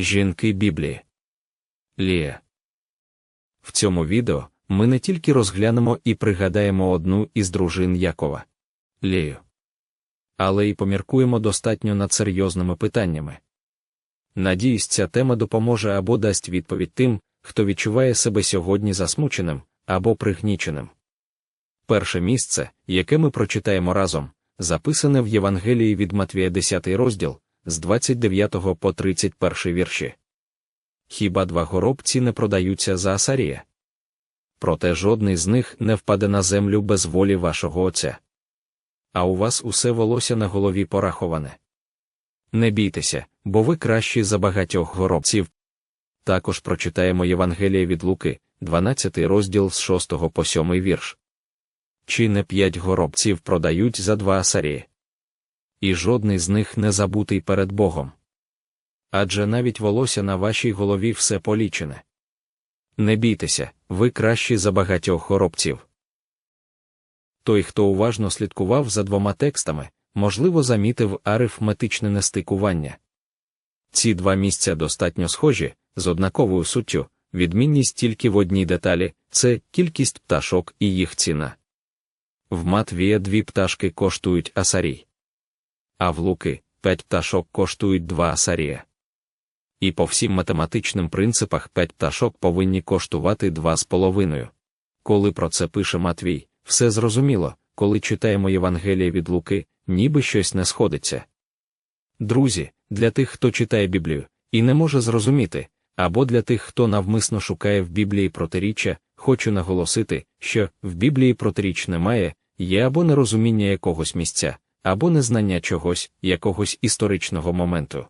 Жінки Біблії. Лія. В цьому відео ми не тільки розглянемо і пригадаємо одну із дружин Якова Лію, але й поміркуємо достатньо над серйозними питаннями. Надіюсь, ця тема допоможе або дасть відповідь тим, хто відчуває себе сьогодні засмученим або пригніченим. Перше місце, яке ми прочитаємо разом, записане в Євангелії від Матвія 10 розділ з 29 по 31 вірші. Хіба два горобці не продаються за Асарія? Проте жодний з них не впаде на землю без волі вашого Отця. А у вас усе волосся на голові пораховане. Не бійтеся, бо ви кращі за багатьох горобців. Також прочитаємо Євангеліє від Луки, 12 розділ з 6 по 7 вірш. Чи не п'ять горобців продають за два асарії? І жодний з них не забутий перед Богом. Адже навіть волосся на вашій голові все полічене. Не бійтеся, ви кращі за багатьох горобців. Той, хто уважно слідкував за двома текстами, можливо, замітив арифметичне нестикування. Ці два місця достатньо схожі, з однаковою суттю, відмінність тільки в одній деталі це кількість пташок і їх ціна. В Матвія дві пташки коштують асарій. А в Луки п'ять пташок коштують два асарія. І по всім математичним принципах п'ять пташок повинні коштувати два з половиною. Коли про це пише Матвій, все зрозуміло, коли читаємо Євангеліє від Луки, ніби щось не сходиться. Друзі, для тих, хто читає Біблію і не може зрозуміти, або для тих, хто навмисно шукає в Біблії протиріччя, хочу наголосити, що в Біблії протиріч немає, є або нерозуміння якогось місця, або незнання чогось, якогось історичного моменту.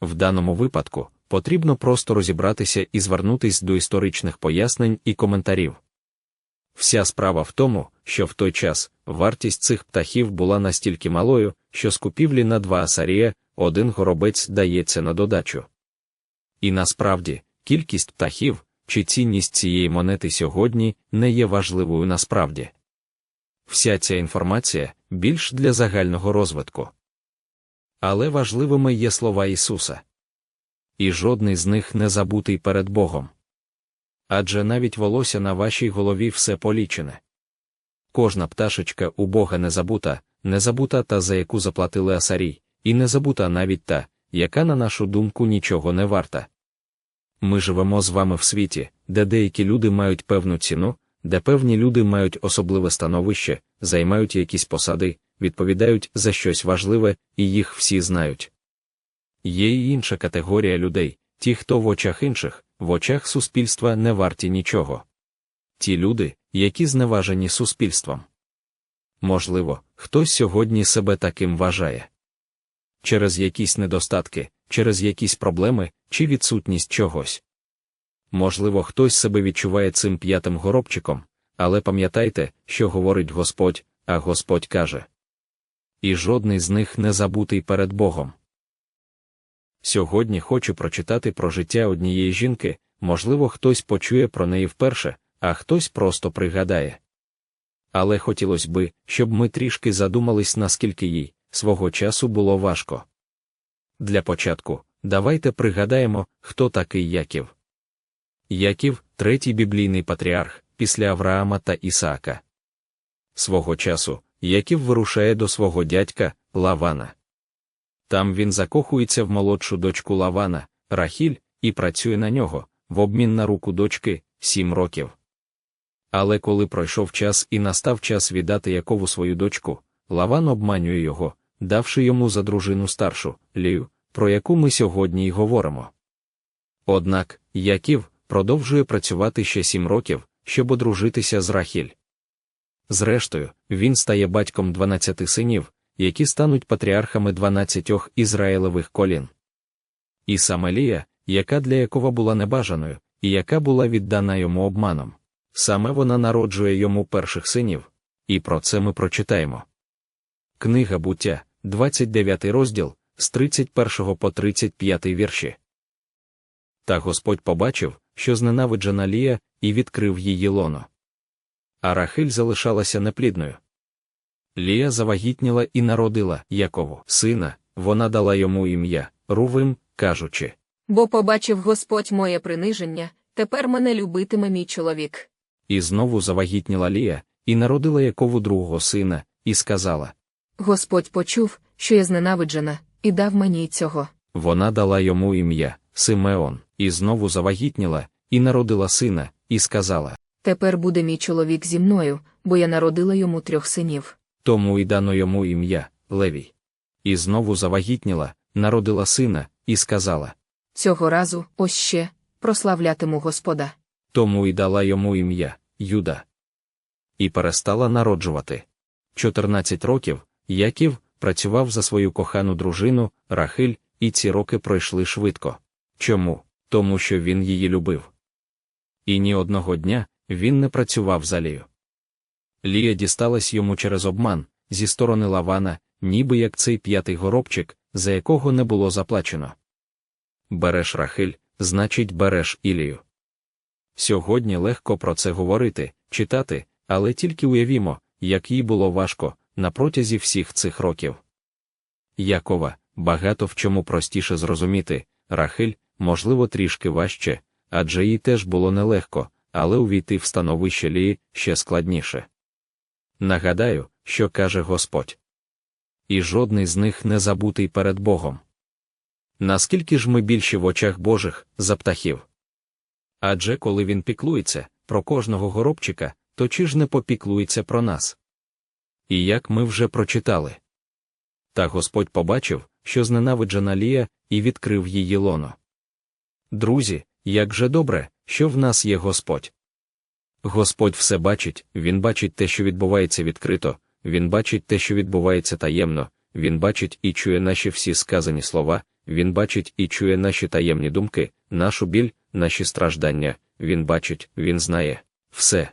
В даному випадку потрібно просто розібратися і звернутись до історичних пояснень і коментарів. Вся справа в тому, що в той час вартість цих птахів була настільки малою, що з купівлі на два асарія один горобець дається на додачу. І насправді, кількість птахів чи цінність цієї монети сьогодні не є важливою насправді. Вся ця інформація більш для загального розвитку. Але важливими є слова Ісуса. І жодний з них не забутий перед Богом. Адже навіть волосся на вашій голові все полічене. Кожна пташечка у Бога не забута, не забута та за яку заплатили асарій, і не забута навіть та, яка, на нашу думку, нічого не варта. Ми живемо з вами в світі, де деякі люди мають певну ціну, де певні люди мають особливе становище, займають якісь посади, відповідають за щось важливе, і їх всі знають. Є й інша категорія людей, ті, хто в очах інших, в очах суспільства не варті нічого. Ті люди, які зневажені суспільством. Можливо, хтось сьогодні себе таким вважає. Через якісь недостатки, через якісь проблеми чи відсутність чогось. Можливо, хтось себе відчуває цим п'ятим горобчиком, але пам'ятайте, що говорить Господь, а Господь каже. І жодний з них не забутий перед Богом. Сьогодні хочу прочитати про життя однієї жінки, можливо, хтось почує про неї вперше, а хтось просто пригадає. Але хотілося би, щоб ми трішки задумались, наскільки їй свого часу було важко. Для початку, давайте пригадаємо, хто такий Яків. Яків третій біблійний патріарх після Авраама та Ісаака. Свого часу Яків вирушає до свого дядька Лавана. Там він закохується в молодшу дочку Лавана, Рахіль, і працює на нього, в обмін на руку дочки сім років. Але коли пройшов час і настав час віддати Якову свою дочку, Лаван обманює його, давши йому за дружину старшу Лію, про яку ми сьогодні й говоримо. Однак Яків продовжує працювати ще сім років, щоб одружитися з Рахіль. Зрештою, він стає батьком 12 синів, які стануть патріархами 12 ізраїлевих колін. І саме Лія, яка для Якова була небажаною, і яка була віддана йому обманом. Саме вона народжує йому перших синів, і про це ми прочитаємо. Книга буття, 29 розділ, з 31 по 35 вірші. Та Господь побачив, що зненавиджена Лія, і відкрив її лоно. А Рахиль залишалася неплідною. Лія завагітніла і народила Якову сина, вона дала йому ім'я, Рувим, кажучи Бо побачив Господь моє приниження, тепер мене любитиме мій чоловік. І знову завагітніла Лія, і народила Якову другого сина, і сказала: Господь почув, що я зненавиджена, і дав мені цього. Вона дала йому ім'я Симеон, і знову завагітніла, і народила сина, і сказала: Тепер буде мій чоловік зі мною, бо я народила йому трьох синів. Тому й дано йому ім'я Левій. І знову завагітніла, народила сина, і сказала: Цього разу, ось ще, прославлятиму Господа. Тому й дала йому ім'я Юда. І перестала народжувати. 14 років Яків працював за свою кохану дружину Рахиль, і ці роки пройшли швидко. Чому? Тому що він її любив. І ні одного дня він не працював за Лію. Лія дісталась йому через обман зі сторони Лавана, ніби як цей п'ятий горобчик, за якого не було заплачено. Береш Рахиль, значить, береш Ілію. Сьогодні легко про це говорити, читати, але тільки уявімо, як їй було важко на протязі всіх цих років. Якова багато в чому простіше зрозуміти, Рахиль, можливо, трішки важче, адже їй теж було нелегко, але увійти в становище Лії ще складніше. Нагадаю, що каже Господь. І жодний з них не забутий перед Богом. Наскільки ж ми більші в очах Божих за птахів? Адже коли він піклується про кожного горобчика, то чи ж не попіклується про нас? І як ми вже прочитали. Та Господь побачив, що зненавиджена Лія, і відкрив її лоно. Друзі, як же добре, що в нас є Господь. Господь все бачить, Він бачить те, що відбувається відкрито, Він бачить те, що відбувається таємно, Він бачить і чує наші всі сказані слова, Він бачить і чує наші таємні думки, нашу біль, наші страждання, Він бачить, Він знає все.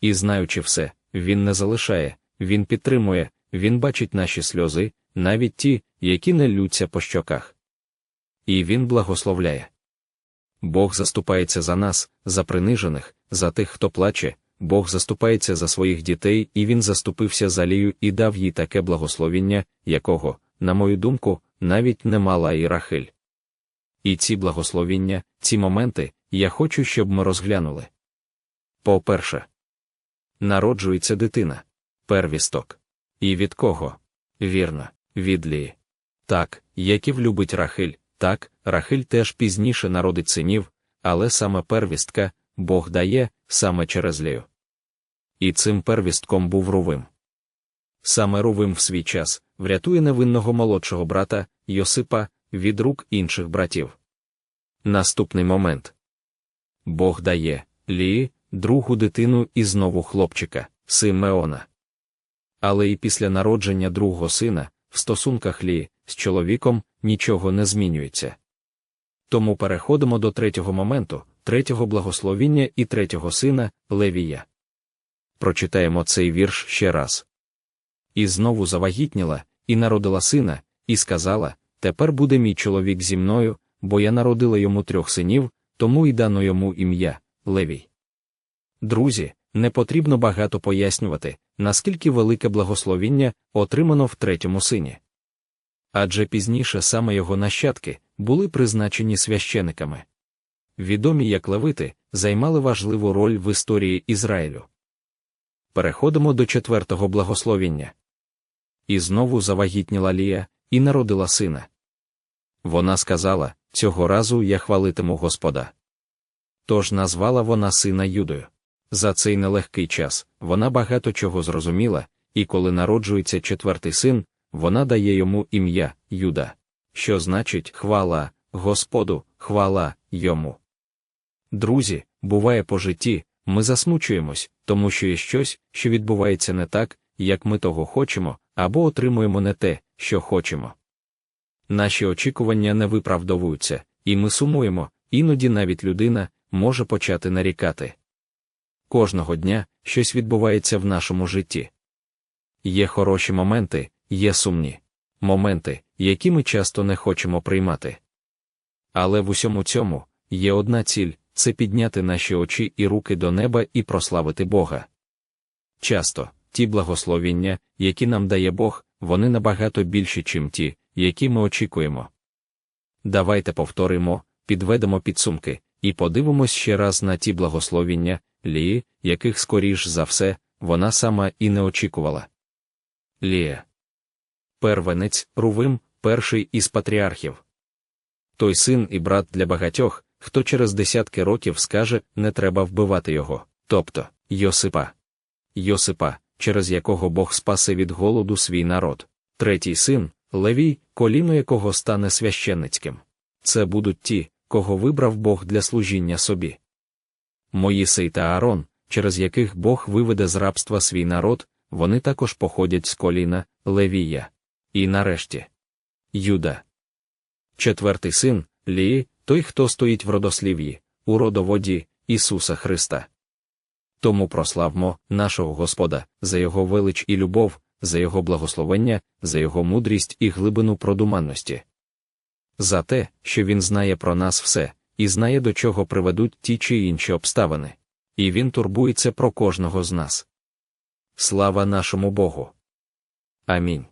І знаючи все, Він не залишає, Він підтримує, Він бачить наші сльози, навіть ті, які не лються по щоках. І Він благословляє. Бог заступається за нас, за принижених, за тих, хто плаче, Бог заступається за своїх дітей, і Він заступився за Лію і дав їй таке благословіння, якого, на мою думку, навіть не мала і Рахиль. І ці благословіння, ці моменти, я хочу, щоб ми розглянули. По-перше, народжується дитина, первісток. І від кого? Вірно, від Лії. Так, Яків любить Рахиль, так, Рахиль теж пізніше народить синів, але саме первістка, Бог дає, саме через Лію. І цим первістком був Рувим. Саме Рувим в свій час врятує невинного молодшого брата Йосипа від рук інших братів. Наступний момент Бог дає Лії, другу дитину і знову хлопчика, Симеона. Але і після народження другого сина, в стосунках Лії з чоловіком нічого не змінюється. Тому переходимо до третього моменту, третього благословіння і третього сина Левія. Прочитаємо цей вірш ще раз. І знову завагітніла, і народила сина, і сказала: Тепер буде мій чоловік зі мною, бо я народила йому трьох синів, тому й дано йому ім'я Левій. Друзі, не потрібно багато пояснювати, наскільки велике благословіння отримано в третьому сині. Адже пізніше саме його нащадки були призначені священиками. Відомі як левити займали важливу роль в історії Ізраїлю. Переходимо до четвертого благословіння. І знову завагітніла Лія, і народила сина. Вона сказала: Цього разу я хвалитиму Господа. Тож назвала вона сина Юдою. За цей нелегкий час вона багато чого зрозуміла, і коли народжується четвертий син, вона дає йому ім'я Юда, що значить хвала Господу, хвала йому. Друзі, буває по житті, ми засмучуємось, тому що є щось, що відбувається не так, як ми того хочемо, або отримуємо не те, що хочемо. Наші очікування не виправдовуються, і ми сумуємо, іноді навіть людина може почати нарікати. Кожного дня щось відбувається в нашому житті. Є хороші моменти, є сумні моменти, які ми часто не хочемо приймати. Але в усьому цьому є одна ціль це підняти наші очі і руки до неба і прославити Бога. Часто ті благословіння, які нам дає Бог, вони набагато більші, чим ті, які ми очікуємо. Давайте повторимо, підведемо підсумки і подивимось ще раз на ті благословіння, Лії, яких скоріш за все, вона сама і не очікувала. Лія. Первенець, Рувим, перший із патріархів. Той син і брат для багатьох, хто через десятки років скаже, не треба вбивати його, тобто Йосипа. Йосипа, через якого Бог спасе від голоду свій народ. Третій син, Левій, коліно якого стане священницьким. Це будуть ті, кого вибрав Бог для служіння собі. Моїсей та Аарон, через яких Бог виведе з рабства свій народ, вони також походять з коліна Левія. І нарешті Юда. Четвертий син Лії, той, хто стоїть в родослів'ї, у родоводі Ісуса Христа. Тому прославмо нашого Господа за Його велич і любов, за Його благословення, за Його мудрість і глибину продуманності. За те, що Він знає про нас все, і знає, до чого приведуть ті чи інші обставини. І Він турбується про кожного з нас. Слава нашому Богу. Амінь.